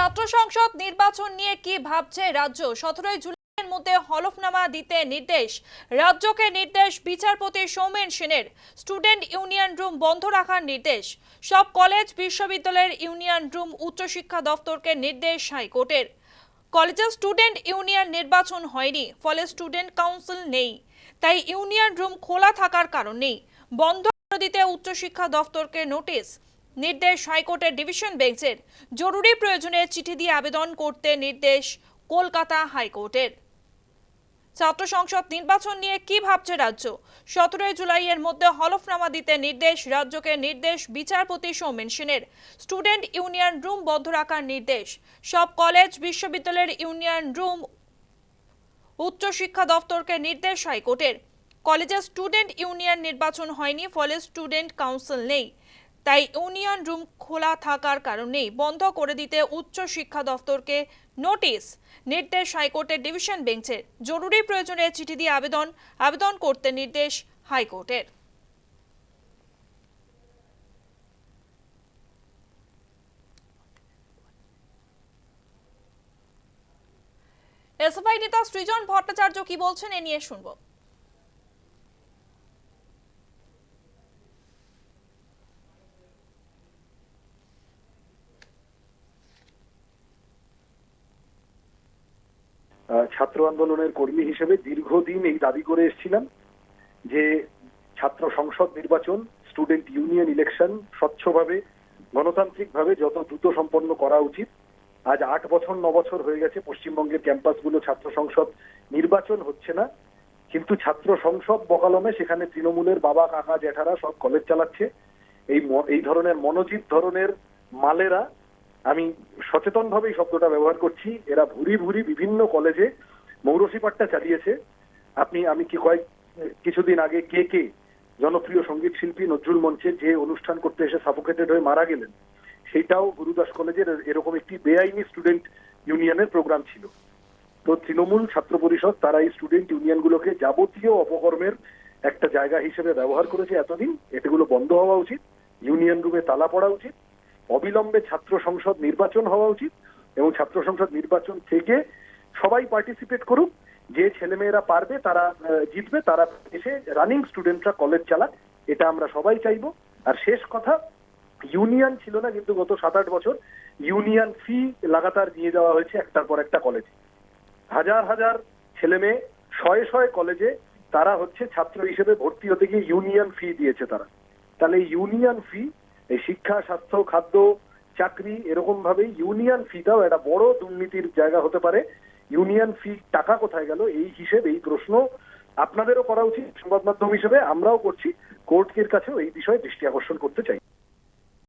ছাত্র সংসদ নির্বাচন নিয়ে কি ভাবছে রাজ্য? সতেরোই জুলাইয়ের মধ্যে হলফনামা দিতে নির্দেশ। রাজ্যকে নির্দেশ বিচারপতি সৌমেন সেনের। স্টুডেন্ট ইউনিয়ন রুম বন্ধ রাখার নির্দেশ। সব কলেজ, বিশ্ববিদ্যালয়ের ইউনিয়ন রুম, উচ্চশিক্ষা দফতরকে নির্দেশ হাইকোর্টের। কলেজে স্টুডেন্ট ইউনিয়ন নির্বাচন হয়নি, ফলে স্টুডেন্ট কাউন্সিল নেই। তাই ইউনিয়ন রুম খোলা থাকার কারণ নেই। বন্ধ দিতে উচ্চশিক্ষা দফতরকে নোটিশ। নির্দেশ হাইকোর্টের ডিভিশন বেঞ্চের। জরুরি প্রয়োজনে চিঠি দিয়ে আবেদন করতে নির্দেশ কলকাতা হাইকোর্টের। ছাত্র সংসদ নির্বাচন নিয়ে কি ভাবছে রাজ্য? সতেরোই জুলাইয়ের মধ্যে হলফনামা দিতে নির্দেশ, রাজ্যকে নির্দেশ বিচারপতি সৌমেন সেনের। স্টুডেন্ট ইউনিয়ন রুম বন্ধ রাখার নির্দেশ। সব কলেজ, বিশ্ববিদ্যালয়ের ইউনিয়ন রুম উচ্চশিক্ষা দফতরকে নির্দেশ হাইকোর্টের। কলেজে স্টুডেন্ট ইউনিয়ন নির্বাচন হয়নি, ফলে স্টুডেন্ট কাউন্সিল নেই। তাই ইউনিয়ন রুম খোলা থাকার কারণেই বন্ধ করে দিতে উচ্চ শিক্ষা দফতরকে নোটিশ। নির্দেশ হাইকোর্টের ডিভিশন বেঞ্চের জরুরি প্রয়োজনে চিঠি দিয়ে আবেদন আবেদন করতে নির্দেশ হাইকোর্টের। এসএফআই নেতা সৃজন ভট্টাচার্য কি বলছেন এ নিয়ে শুনব। ছাত্র আন্দোলনের কর্মী হিসেবে দীর্ঘদিন এই দাবি করে এসেছিলাম যে ছাত্র সংসদ নির্বাচন স্টুডেন্ট ইউনিয়ন ইলেকশন স্বচ্ছভাবে, গণতান্ত্রিকভাবে যত দ্রুত সম্পন্ন করা উচিত। আজ আট বছর, ন বছর হয়ে গেছে, পশ্চিমবঙ্গের ক্যাম্পাসগুলো ছাত্র সংসদ নির্বাচন হচ্ছে না। কিন্তু ছাত্র সংসদ বকালমে সেখানে তৃণমূলের বাবা, কাকা, জ্যাঠারা সব কলেজ চালাচ্ছে। এই এই ধরনের মনোজিৎ ধরনের মালেরা আমি সচেতনভাবে এই শব্দটা ব্যবহার করছি। এরা ভুরি ভুরি বিভিন্ন কলেজে মৌরসিপাট্টা চালিয়েছে। আপনি, আমি কি কয়েক, কিছুদিন আগে কে কে, জনপ্রিয় সংগীত শিল্পী নজরুল মঞ্চে যে অনুষ্ঠান করতে এসে সাফোকেটেড হয়ে মারা গেলেন, সেটাও গুরুদাস কলেজের এরকম একটি বেআইনি স্টুডেন্ট ইউনিয়নের প্রোগ্রাম ছিল। তো তৃণমূল ছাত্র পরিষদ, তারা এই স্টুডেন্ট ইউনিয়নগুলোকে যাবতীয় অপকর্মের একটা জায়গা হিসেবে ব্যবহার করেছে এতদিন। এটাগুলো বন্ধ হওয়া উচিত। ইউনিয়ন রুমে তালা পড়া উচিত। অবিলম্বে ছাত্র সংসদ নির্বাচন হওয়া উচিত এবং ছাত্র সংসদ নির্বাচন থেকে সবাই পার্টিসিপেট করুক। যে ছেলেমেয়েরা পারবে, তারা জিতবে, তারা এসে রানিং স্টুডেন্টরা কলেজ চালাক, এটা আমরা সবাই চাইব। আর শেষ কথা ইউনিয়ন ছিল না কিন্তু গত সাত আট বছর ইউনিয়ন ফি লাগাতার নিয়ে যাওয়া হয়েছে একটার পর একটা কলেজে হাজার হাজার ছেলে মেয়ে শয়ে শয়ে কলেজে তারা হচ্ছে ছাত্র হিসেবে ভর্তি হতে গিয়ে ইউনিয়ন ফি দিয়েছে তারা। তাহলে ইউনিয়ন ফি এই শিক্ষা, স্বাস্থ্য, খাদ্য, চাকরি এরকম ভাবে ইউনিয়ন ফিটাও একটা বড় দুর্নীতির জায়গা হতে পারে। ইউনিয়ন ফি টাকা কোথায় গেল? এই হিসেবে, এই প্রশ্ন আপনাদেরও করা উচিত। সংবাদ মাধ্যম হিসেবে আমরাও করছি। কোর্টের কাছেও এই বিষয়ে দৃষ্টি আকর্ষণ করতে চাই।